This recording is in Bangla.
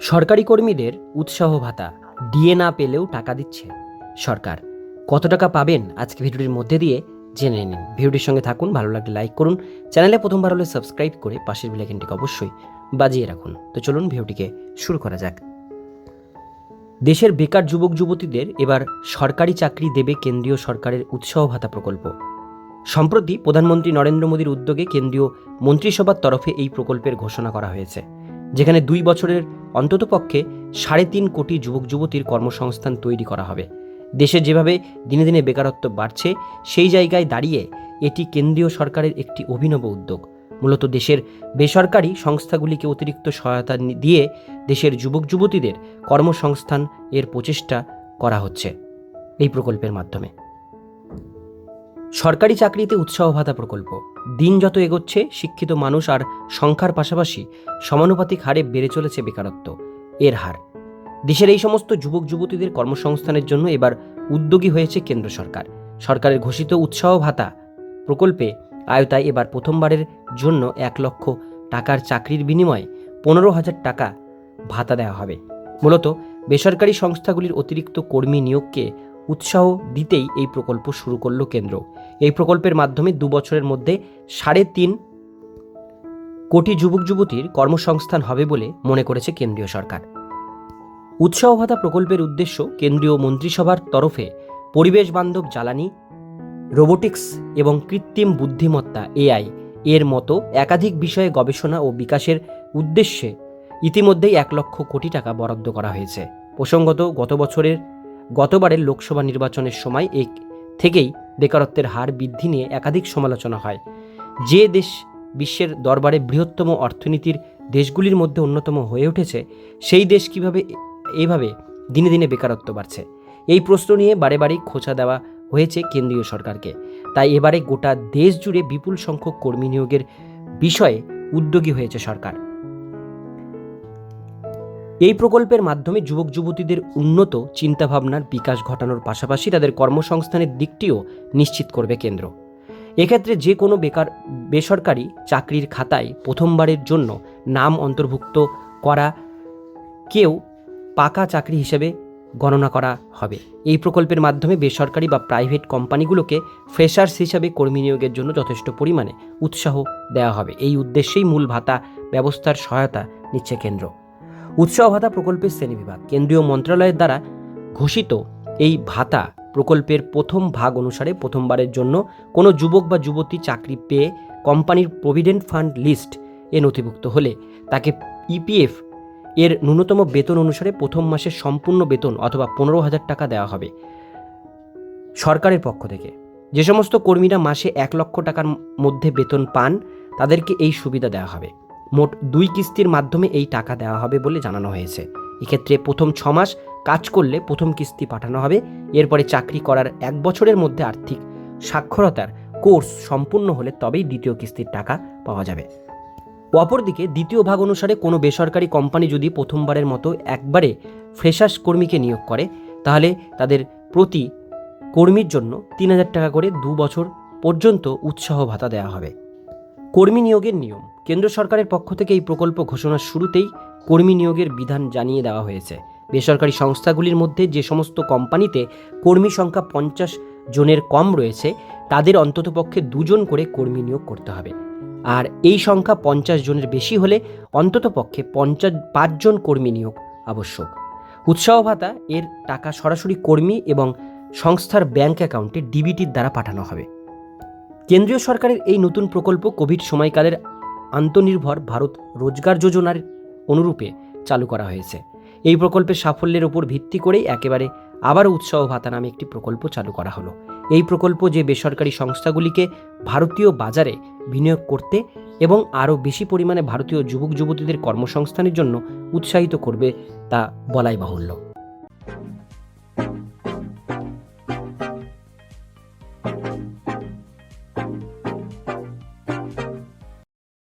সরকারি কর্মীদের উৎসাহ ভাতা ডিএ না পেলেও টাকা দিচ্ছে সরকার। কত টাকা পাবেন আজকে ভিডিওটির মধ্যে দিয়ে জেনে নিন। ভিডিওটির সঙ্গে থাকুন, ভালো লাগলে লাইক করুন। চ্যানেলে প্রথমবার হলে সাবস্ক্রাইব করে পাশের বেলাইকনটিকে অবশ্যই বাজিয়ে রাখুন। তো চলুন ভিডিওটিকে শুরু করা যাক। দেশের বেকার যুবক যুবতীদের এবার সরকারি চাকরি দেবে কেন্দ্রীয় সরকারের উৎসাহ ভাতা প্রকল্প। সম্প্রতি প্রধানমন্ত্রী নরেন্দ্র মোদীর উদ্যোগে কেন্দ্রীয় মন্ত্রিসভার তরফে এই প্রকল্পের ঘোষণা করা হয়েছে। যেখানে দুই বছরের অন্ততপক্ষে সাড়ে তিন কোটি যুবক যুবতীর কর্মসংস্থান তৈরি করা হবে। দেশে যেভাবে দিনে দিনে বেকারত্ব বাড়ছে, সেই জায়গায় দাঁড়িয়ে এটি কেন্দ্রীয় সরকারের একটি অভিনব উদ্যোগ। মূলত দেশের বেসরকারি সংস্থাগুলিকে অতিরিক্ত সহায়তা দিয়ে দেশের যুবক যুবতীদের কর্মসংস্থান এর প্রচেষ্টা করা হচ্ছে। এই প্রকল্পের মাধ্যমে। সরকারি চাকরিতে উৎসাহ ভাতা প্রকল্প। দিন যত এগোচ্ছে, শিক্ষিত মানুষ আর সংখ্যার পাশাপাশি সমানুপাতিক হারে বেড়ে চলেছে বেকারত্ব। এর হার। দেশের এই সমস্ত যুবক যুবতীদের কর্মসংস্থানের জন্য এবার উদ্যোগী হয়েছে কেন্দ্র সরকার। সরকারের ঘোষিত উৎসাহ ভাতা প্রকল্পে আয়তায় এবার প্রথমবারের জন্য এক লক্ষ টাকার চাকরির বিনিময়ে পনেরো হাজার টাকা ভাতা দেওয়া হবে। মূলত বেসরকারি সংস্থাগুলির অতিরিক্ত কর্মী নিয়োগকে উৎসাহ দিতেই এই প্রকল্প শুরু করল কেন্দ্র। এই প্রকল্পের মাধ্যমে দু বছরের মধ্যে সাড়ে তিন কোটি যুবক যুবতীর কর্মসংস্থান হবে বলে মনে করেছে কেন্দ্রীয় সরকার। উৎসাহ ভাতা প্রকল্পের উদ্দেশ্য কেন্দ্রীয় মন্ত্রিসভার তরফে পরিবেশ বান্ধব জ্বালানি, রোবোটিক্স এবং কৃত্রিম বুদ্ধিমত্তা এআই এর মতো একাধিক বিষয়ে গবেষণা ও বিকাশের উদ্দেশ্যে ইতিমধ্যেই এক লক্ষ কোটি টাকা বরাদ্দ করা হয়েছে। প্রসঙ্গত গত বছরের গতবারের লোকসভা নির্বাচনের সময় এক থেকেই বেকারত্বের হার বৃদ্ধি নিয়ে একাধিক সমালোচনা হয়। যে দেশ বিশ্বের দরবারে বৃহত্তম অর্থনীতির দেশগুলির মধ্যে অন্যতম হয়ে উঠেছে, সেই দেশ কীভাবে এভাবে দিনে দিনে বেকারত্ব বাড়ছে? এই প্রশ্ন নিয়ে বারে বারেই খোঁচা দেওয়া হয়েছে কেন্দ্রীয় সরকারকে। তাই এবারে গোটা দেশ জুড়ে বিপুল সংখ্যক কর্মী নিয়োগের বিষয়ে উদ্যোগী হয়েছে সরকার। এই প্রকল্পের মাধ্যমে যুবক যুবতীদের উন্নত চিন্তাভাবনার বিকাশ ঘটানোর পাশাপাশি তাদের কর্মসংস্থানের দিকটিও নিশ্চিত করবে কেন্দ্র। এক্ষেত্রে যে কোনো বেকার, বেসরকারি চাকরির খাতায় প্রথমবারের জন্য নাম অন্তর্ভুক্ত করা কেউ পাকা চাকরি হিসেবে গণনা করা হবে। এই প্রকল্পের মাধ্যমে বেসরকারি বা প্রাইভেট কোম্পানিগুলোকে ফ্রেশার্স হিসাবে কর্মী নিয়োগের জন্য যথেষ্ট পরিমাণে উৎসাহ দেওয়া হবে। এই উদ্দেশ্যেই মূল ভাতা ব্যবস্থার সহায়তা নিচ্ছে কেন্দ্র। উৎসাহ ভাতা প্রকল্পের শ্রেণীবিভাগ, কেন্দ্রীয় মন্ত্রণালয়ের দ্বারা ঘোষিত এই ভাতা প্রকল্পের প্রথম ভাগ অনুসারে প্রথমবারের জন্য কোনো যুবক বা যুবতী চাকরি পেয়ে কোম্পানির প্রভিডেন্ট ফান্ড লিস্ট এ নথিভুক্ত হলে তাকে ইপিএফ এর ন্যূনতম বেতন অনুসারে প্রথম মাসের সম্পূর্ণ বেতন অথবা পনেরো হাজার টাকা দেওয়া হবে সরকারের পক্ষ থেকে। যে সমস্ত কর্মীরা মাসে এক লক্ষ টাকার মধ্যে বেতন পান, তাদেরকে এই সুবিধা দেওয়া হবে। মোট দুই কিস্তির মাধ্যমে এই টাকা দেওয়া হবে বলে জানানো হয়েছে। এক্ষেত্রে প্রথম ছ মাস কাজ করলে প্রথম কিস্তি পাঠানো হবে। এরপরে চাকরি করার এক বছরের মধ্যে আর্থিক সাক্ষরতার কোর্স সম্পূর্ণ হলে তবেই দ্বিতীয় কিস্তির টাকা পাওয়া যাবে। অপরদিকে দ্বিতীয় ভাগ অনুসারে কোনো বেসরকারি কোম্পানি যদি প্রথমবারের মতো একবারে ফ্রেশার্স কর্মীকে নিয়োগ করে, তাহলে তাদের প্রতি কর্মীর জন্য তিন হাজার টাকা করে দু বছর পর্যন্ত উৎসাহ ভাতা দেওয়া হবে। কর্মী নিয়োগের নিয়ম। কেন্দ্র সরকারের পক্ষ থেকে এই প্রকল্প ঘোষণার শুরুতেই কর্মী নিয়োগের বিধান জানিয়ে দেওয়া হয়েছে। বেসরকারি সংস্থাগুলির মধ্যে যে সমস্ত কোম্পানিতে কর্মী সংখ্যা পঞ্চাশ জনের কম রয়েছে, তাদের অন্ততপক্ষে দুজন করে কর্মী নিয়োগ করতে হবে। আর এই সংখ্যা পঞ্চাশ জনের বেশি হলে অন্ততপক্ষে পঞ্চাশ, পাঁচজন কর্মী নিয়োগ আবশ্যক। উৎসাহ ভাতা এর টাকা সরাসরি কর্মী এবং সংস্থার ব্যাংক অ্যাকাউন্টে ডিবিটির দ্বারা পাঠানো হবে। কেন্দ্রীয় সরকারের এই নতুন প্রকল্প কোভিড সময়কালের আন্তনির্ভর ভারত রোজগার যোজনার অনুরূপে চালু করা হয়েছে। এই প্রকল্পের সাফল্যের উপর ভিত্তি করেই একেবারে আবারও উৎসাহ ভাতা নামে একটি প্রকল্প চালু করা হলো। এই প্রকল্প যে বেসরকারি সংস্থাগুলিকে ভারতীয় বাজারে বিনিয়োগ করতে এবং আরও বেশি পরিমাণে ভারতীয় যুবক যুবতীদের কর্মসংস্থানের জন্য উৎসাহিত করবে তা বলাই বাহুল্য।